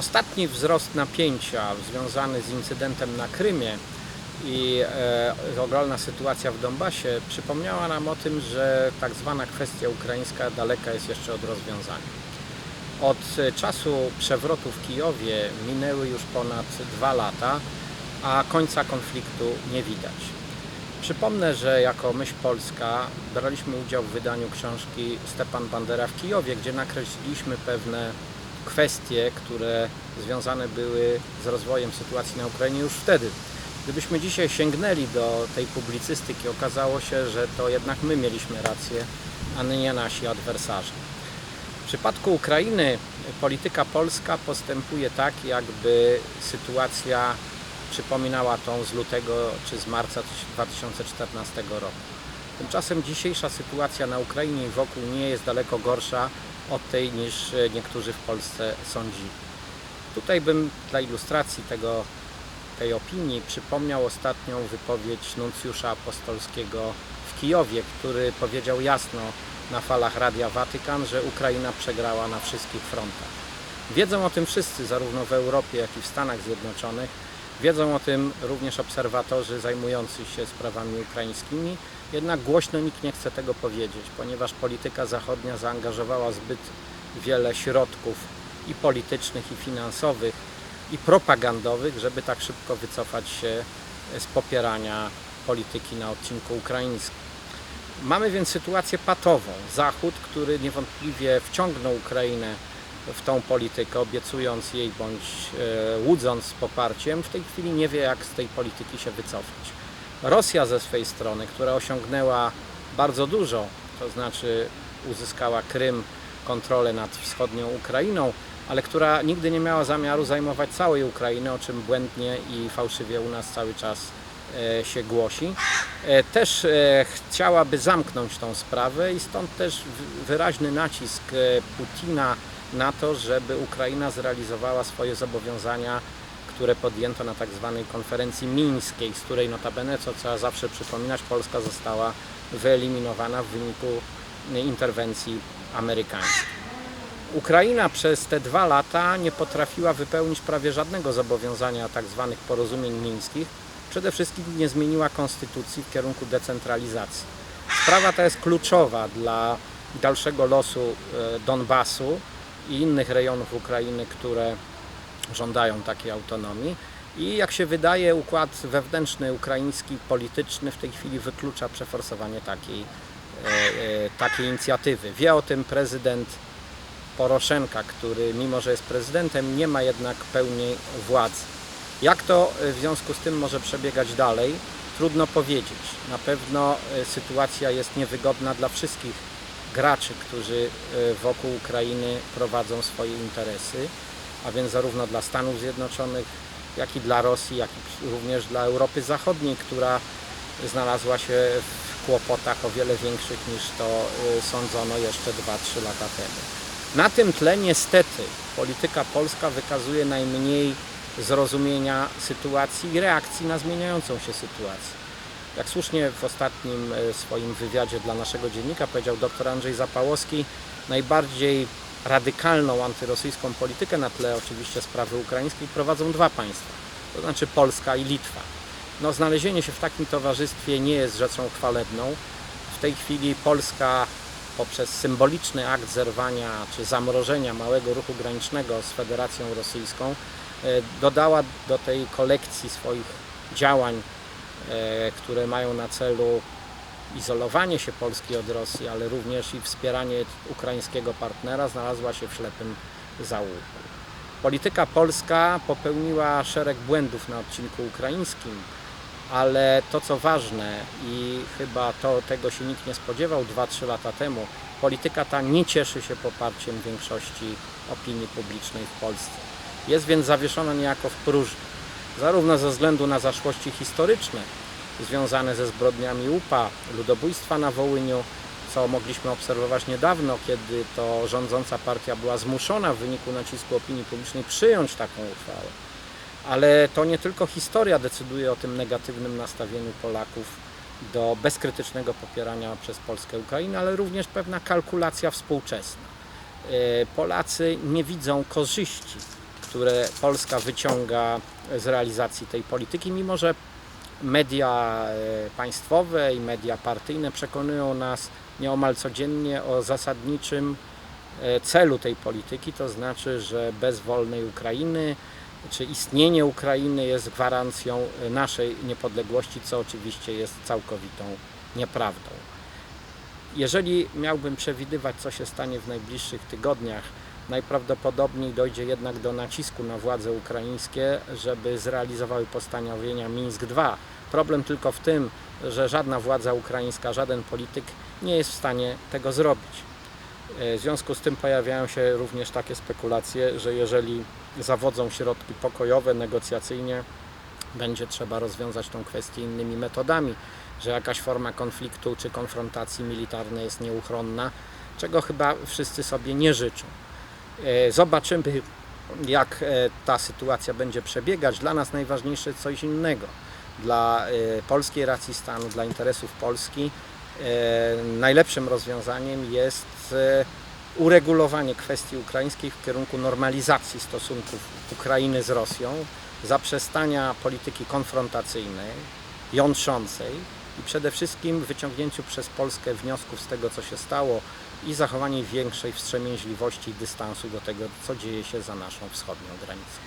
Ostatni wzrost napięcia związany z incydentem na Krymie i e, ogromna sytuacja w Donbasie przypomniała nam o tym, że tak zwana kwestia ukraińska daleka jest jeszcze od rozwiązania. Od e, czasu przewrotu w Kijowie minęły już ponad dwa lata, a końca konfliktu nie widać. Przypomnę, że jako Myśl Polska braliśmy udział w wydaniu książki Stepan Bandera w Kijowie, gdzie nakreśliliśmy pewne kwestie, które związane były z rozwojem sytuacji na Ukrainie już wtedy. Gdybyśmy dzisiaj sięgnęli do tej publicystyki, okazało się, że to jednak my mieliśmy rację, a nie nasi adwersarze. W przypadku Ukrainy polityka polska postępuje tak, jakby sytuacja przypominała tą z lutego czy z marca 2014 roku. Tymczasem dzisiejsza sytuacja na Ukrainie i wokół nie jest daleko gorsza od tej niż niektórzy w Polsce sądzili. Tutaj bym dla ilustracji tego, tej opinii przypomniał ostatnią wypowiedź nuncjusza apostolskiego w Kijowie, który powiedział jasno na falach Radia Watykan, że Ukraina przegrała na wszystkich frontach. Wiedzą o tym wszyscy, zarówno w Europie, jak i w Stanach Zjednoczonych. Wiedzą o tym również obserwatorzy zajmujący się sprawami ukraińskimi, jednak głośno nikt nie chce tego powiedzieć, ponieważ polityka zachodnia zaangażowała zbyt wiele środków i politycznych, i finansowych, i propagandowych, żeby tak szybko wycofać się z popierania polityki na odcinku ukraińskim. Mamy więc sytuację patową. Zachód, który niewątpliwie wciągnął Ukrainę w tą politykę, obiecując jej bądź e, łudząc poparciem, w tej chwili nie wie, jak z tej polityki się wycofać. Rosja ze swej strony, która osiągnęła bardzo dużo, to znaczy uzyskała Krym, kontrolę nad wschodnią Ukrainą, ale która nigdy nie miała zamiaru zajmować całej Ukrainy, o czym błędnie i fałszywie u nas cały czas e, się głosi. E, Też chciałaby zamknąć tą sprawę i stąd też wyraźny nacisk Putina na to, żeby Ukraina zrealizowała swoje zobowiązania, które podjęto na tak zwanej konferencji mińskiej, z której notabene, co trzeba zawsze przypominać, Polska została wyeliminowana w wyniku interwencji amerykańskiej. Ukraina przez te dwa lata nie potrafiła wypełnić prawie żadnego zobowiązania tak zwanych porozumień mińskich. Przede wszystkim nie zmieniła konstytucji w kierunku decentralizacji. Sprawa ta jest kluczowa dla dalszego losu e, Donbasu i innych rejonów Ukrainy, które żądają takiej autonomii. I jak się wydaje, układ wewnętrzny ukraiński, polityczny w tej chwili wyklucza przeforsowanie takiej, e, e, takiej inicjatywy. Wie o tym prezydent Poroszenka, który mimo, że jest prezydentem, nie ma jednak pełnej władzy. Jak to w związku z tym może przebiegać dalej? Trudno powiedzieć. Na pewno e, sytuacja jest niewygodna dla wszystkich graczy, którzy e, wokół Ukrainy prowadzą swoje interesy, a więc zarówno dla Stanów Zjednoczonych, jak i dla Rosji, jak i również dla Europy Zachodniej, która znalazła się w kłopotach o wiele większych niż to e, sądzono jeszcze 2-3 lata temu. Na tym tle niestety polityka polska wykazuje najmniej zrozumienia sytuacji i reakcji na zmieniającą się sytuację. Jak słusznie w ostatnim e, swoim wywiadzie dla naszego dziennika powiedział dr Andrzej Zapałowski, najbardziej radykalną antyrosyjską politykę na tle oczywiście sprawy ukraińskiej prowadzą dwa państwa, to znaczy Polska i Litwa. No, znalezienie się w takim towarzystwie nie jest rzeczą chwalebną. W tej chwili Polska poprzez symboliczny akt zerwania czy zamrożenia małego ruchu granicznego z Federacją Rosyjską e, dodała do tej kolekcji swoich działań, które mają na celu izolowanie się Polski od Rosji, ale również i wspieranie ukraińskiego partnera, znalazła się w ślepym zaułku. Polityka polska popełniła szereg błędów na odcinku ukraińskim, ale to co ważne i chyba to, tego się nikt nie spodziewał 2-3 lata temu, polityka ta nie cieszy się poparciem większości opinii publicznej w Polsce. Jest więc zawieszona niejako w próżni, zarówno ze względu na zaszłości historyczne związane ze zbrodniami UPA, ludobójstwa na Wołyniu, co mogliśmy obserwować niedawno, kiedy to rządząca partia była zmuszona w wyniku nacisku opinii publicznej przyjąć taką uchwałę. Ale to nie tylko historia decyduje o tym negatywnym nastawieniu Polaków do bezkrytycznego popierania przez Polskę Ukrainy, ale również pewna kalkulacja współczesna. E, Polacy nie widzą korzyści które Polska wyciąga z realizacji tej polityki, mimo że media e, państwowe i media partyjne przekonują nas nieomal codziennie o zasadniczym e, celu tej polityki, to znaczy, że bez wolnej Ukrainy czy istnienie Ukrainy jest gwarancją e, naszej niepodległości, co oczywiście jest całkowitą nieprawdą. Jeżeli miałbym przewidywać, co się stanie w najbliższych tygodniach, najprawdopodobniej dojdzie jednak do nacisku na władze ukraińskie, żeby zrealizowały postanowienia Mińsk II. Problem tylko w tym, że żadna władza ukraińska, żaden polityk nie jest w stanie tego zrobić. E, W związku z tym pojawiają się również takie spekulacje, że jeżeli zawodzą środki pokojowe, negocjacyjnie, będzie trzeba rozwiązać tą kwestię innymi metodami, że jakaś forma konfliktu czy konfrontacji militarnej jest nieuchronna, czego chyba wszyscy sobie nie życzą. E, Zobaczymy, jak e, ta sytuacja będzie przebiegać. Dla nas najważniejsze coś innego. Dla e, polskiej racji stanu, dla interesów Polski najlepszym rozwiązaniem jest uregulowanie kwestii ukraińskiej w kierunku normalizacji stosunków Ukrainy z Rosją, zaprzestania polityki konfrontacyjnej, jątrzącej i przede wszystkim wyciągnięciu przez Polskę wniosków z tego, co się stało i zachowanie większej wstrzemięźliwości i dystansu do tego, co dzieje się za naszą wschodnią granicą.